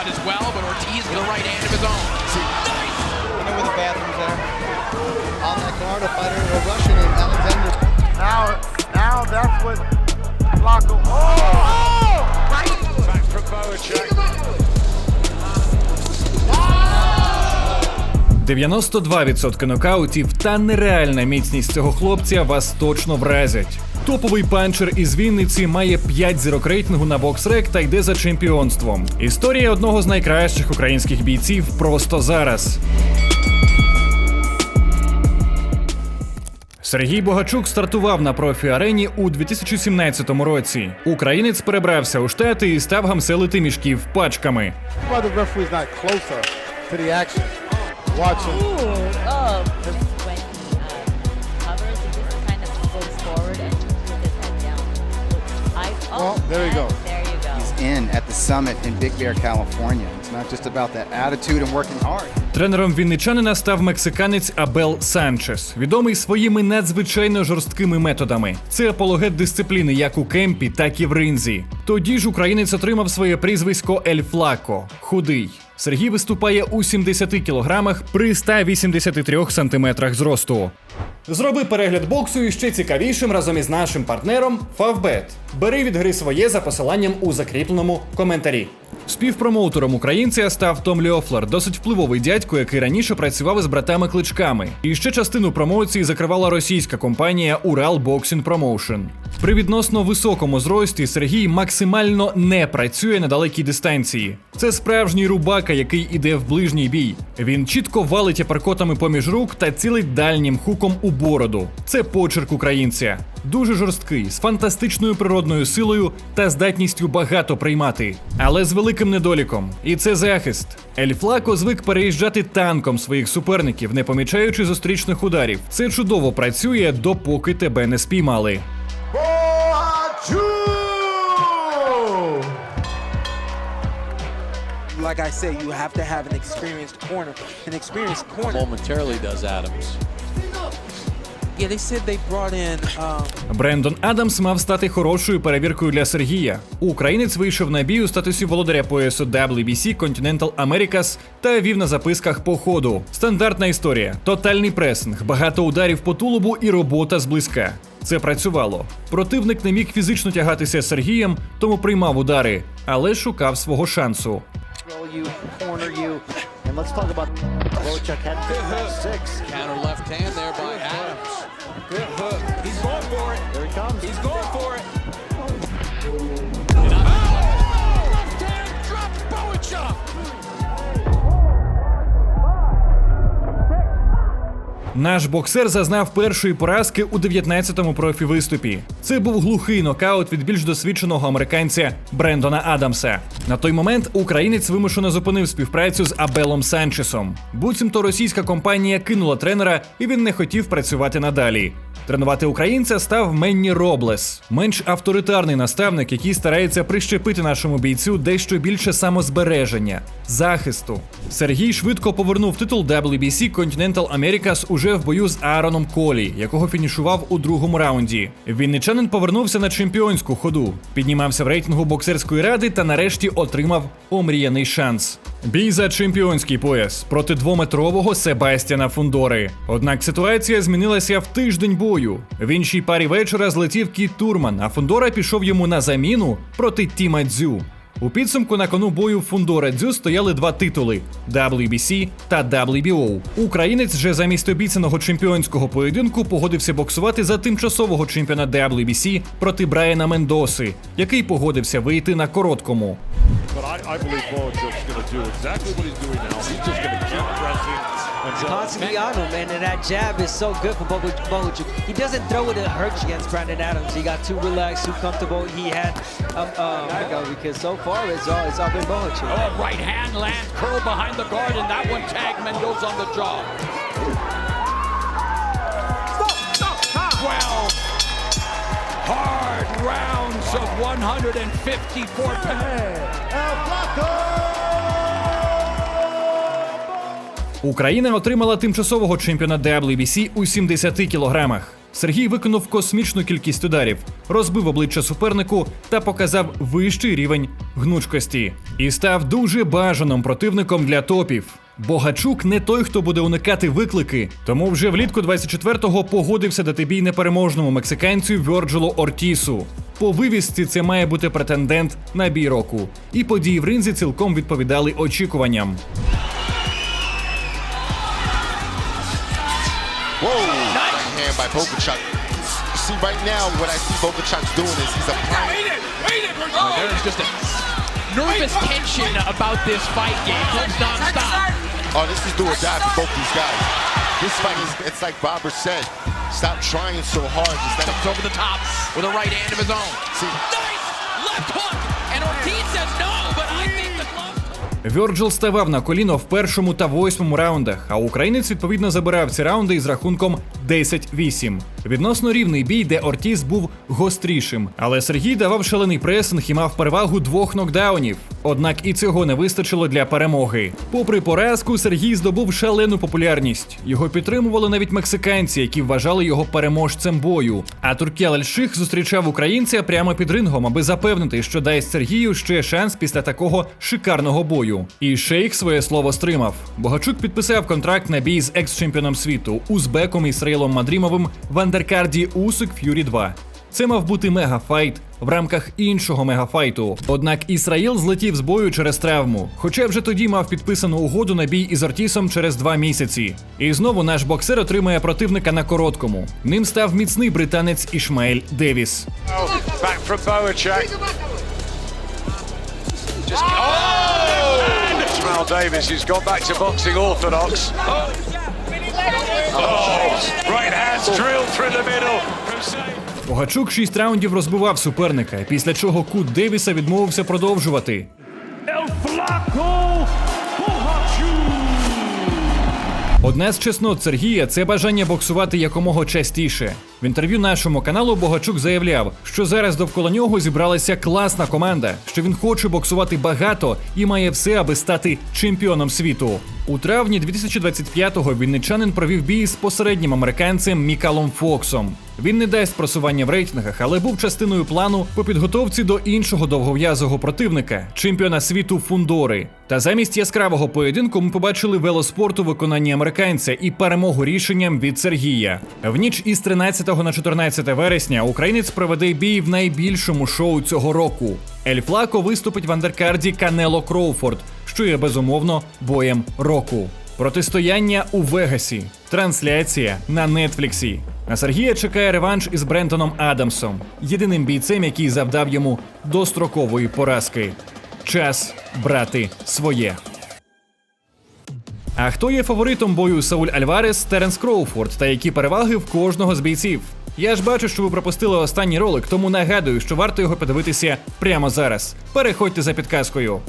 cut as well, but Ortiz with a right hand of his own. Nice! You know where the bathroom's there? On that guard, a fighter, a Russian named Alexander. Now, now that's what Flacco. Oh, oh, right. Back from Boacek. 92% нокаутів та нереальна міцність цього хлопця вас точно вразять. Топовий панчер із Вінниці має 5 зірок рейтингу на боксрек та йде за чемпіонством. Історія одного з найкращих українських бійців просто зараз. Сергій Богачук стартував на профі-арені у 2017 році. Українець перебрався у штати і став гамселити мішків пачками. Why the oh, Well, there you go. There you go. He's in at the summit in Big Bear, California. It's not just about that attitude and working hard. Тренером вінничанина став мексиканець Абел Санчес, відомий своїми надзвичайно жорсткими методами. Це апологет дисципліни як у кемпі, так і в ринзі. Тоді ж українець отримав своє прізвисько Ель Флако худий. Сергій виступає у 70 кілограмах при 183 сантиметрах зросту. Зроби перегляд боксу і ще цікавішим разом із нашим партнером Favbet. Бери від гри своє за посиланням у закріпленому коментарі. Співпромоутером українця став Том Льофлер, досить впливовий дядько, який раніше працював із братами кличками. І ще частину промоції закривала російська компанія Урал Boxing Promotion. При відносно високому зрості Сергій максимально не працює на далекій дистанції. Це справжній рубака, який іде в ближній бій. Він чітко валить аперкотами поміж рук та цілить дальнім хуком у бороду. Це почерк українця. Дуже жорсткий, з фантастичною природною силою та здатністю багато приймати, але з великим недоліком. І це захист. Ель Флако звик переїжджати танком своїх суперників, не помічаючи зустрічних ударів. Це чудово працює, допоки тебе не спіймали. Like I say, you have to have an experienced corner. An experienced corner. Momentarily does Adams. Брендон Адамс мав стати хорошою перевіркою для Сергія. Українець вийшов на бій у статусі володаря поясу WBC Continental Americas та вів на записках по ходу. Стандартна історія: тотальний пресинг, багато ударів по тулубу і робота зблизька. Це працювало. Противник не міг фізично тягатися з Сергієм, тому приймав удари, але шукав свого шансу. And let's talk about Bochuk had six. Counter left hand there by Adams. Наш боксер зазнав першої поразки у 19-му профі-виступі. Це був глухий нокаут від більш досвідченого американця Брендона Адамса. На той момент українець вимушено зупинив співпрацю з Абелом Санчесом. Буцімто російська компанія кинула тренера, і він не хотів працювати надалі. Тренувати українця став Менні Роблес, менш авторитарний наставник, який старається прищепити нашому бійцю дещо більше самозбереження, захисту. Сергій швидко повернув титул WBC Continental Americas уже в бою з Аароном Колі, якого фінішував у другому раунді. Вінничанин повернувся на чемпіонську ходу, піднімався в рейтингу боксерської ради та нарешті отримав омріяний шанс. Бій за чемпіонський пояс проти двометрового Себастьяна Фундори. Однак ситуація змінилася в тиждень бою. В іншій парі вечора злетів Кіт Турман, а Фундора пішов йому на заміну проти Тіма Дзю. У підсумку на кону бою Фундора Дзю стояли два титули WBC та WBO. Українець же замість обіцяного чемпіонського поєдинку погодився боксувати за тимчасового чемпіона WBC проти Брайана Мендоси, який погодився вийти на короткому. But I, I believe Bolichuk's going to do exactly what he's doing now. He's just going to keep pressing and try. Constantly on him, man, and that jab is so good for Bohuchuk. He doesn't throw it, it hurts against Brandon Adams. He got too relaxed, too comfortable. He had um, uh, go because so far it's all, it's all been Bohuchuk. Oh, right hand lands, curl behind the guard, and that one tagged Mendoza on the jaw. 12 hard rounds of 154 pounds. El Flaco! Україна отримала тимчасового чемпіона WBC у 70 кілограмах. Сергій виконав космічну кількість ударів, розбив обличчя супернику та показав вищий рівень гнучкості. І став дуже бажаним противником для топів. Богачук не той, хто буде уникати виклики, тому вже влітку 24-го погодився дати бій непереможному мексиканцю Вьорджилу Ортісу. По вивісці це має бути претендент на бій року. І події в ринзі цілком відповідали очікуванням. Whoa! Nice. Hand by Bogachuk. You see, right now, what I see Bogachuk's doing is he's applying. Oh, There's just a nervous tension about this fight game. Close non-stop. Oh, this is do or die for both these guys. This fight is, it's like Bobber said, stop trying so hard. Just let it over the top with a right hand of his own. See, Nice left hook. And Ortiz says no, but I think the glove. Вьорджил ставав на коліно в першому та восьмому раундах, а українець відповідно забирав ці раунди із рахунком 10-8. Відносно рівний бій, де Ортіз був гострішим. Але Сергій давав шалений пресинг і мав перевагу двох нокдаунів. Однак і цього не вистачило для перемоги. Попри поразку, Сергій здобув шалену популярність. Його підтримували навіть мексиканці, які вважали його переможцем бою. А Туркел Аль-Ших зустрічав українця прямо під рингом, аби запевнити, що дасть Сергію ще шанс після такого шикарного бою. І шейх своє слово стримав. Богачук підписав контракт на бій з екс-чемпіоном світу Узбеком Ісраїлом Мадрімовим в андеркарді Усик Ф'юрі 2. Це мав бути мегафайт в рамках іншого мегафайту. Однак Ісраїл злетів з бою через травму, хоча вже тоді мав підписану угоду на бій із Ортісом через два місяці. І знову наш боксер отримує противника на короткому. Ним став міцний британець Ішмаель Девіс. Oh! Davis, who's gone back to boxing orthodox. Oh, right hands drilled through the middle. Богачук шість раундів розбивав суперника, після чого кут Девіса відмовився продовжувати. Одне з чеснот Сергія це бажання боксувати якомога частіше. В інтерв'ю нашому каналу Богачук заявляв, що зараз довкола нього зібралася класна команда, що він хоче боксувати багато і має все, аби стати чемпіоном світу. У травні 2025-го вінничанин провів бій з посереднім американцем Мікалом Фоксом. Він не дасть просування в рейтингах, але був частиною плану по підготовці до іншого довгов'язого противника, чемпіона світу Фундори. Та замість яскравого поєдинку ми побачили велоспорт у виконанні американця і перемогу рішенням від Сергія. В ніч із 13 на 14 вересня українець проведе бій в найбільшому шоу цього року. Ель Флако виступить в андеркарді Канело Кроуфорд, що є безумовно боєм року. Протистояння у Вегасі. Трансляція на Нетфліксі. На Сергія чекає реванш із Брентоном Адамсом, єдиним бійцем, який завдав йому дострокової поразки. Час брати своє. А хто є фаворитом бою Сауль Альварес Теренс Кроуфорд та які переваги в кожного з бійців? Я ж бачу, що ви пропустили останній ролик, тому нагадую, що варто його подивитися прямо зараз. Переходьте за підказкою.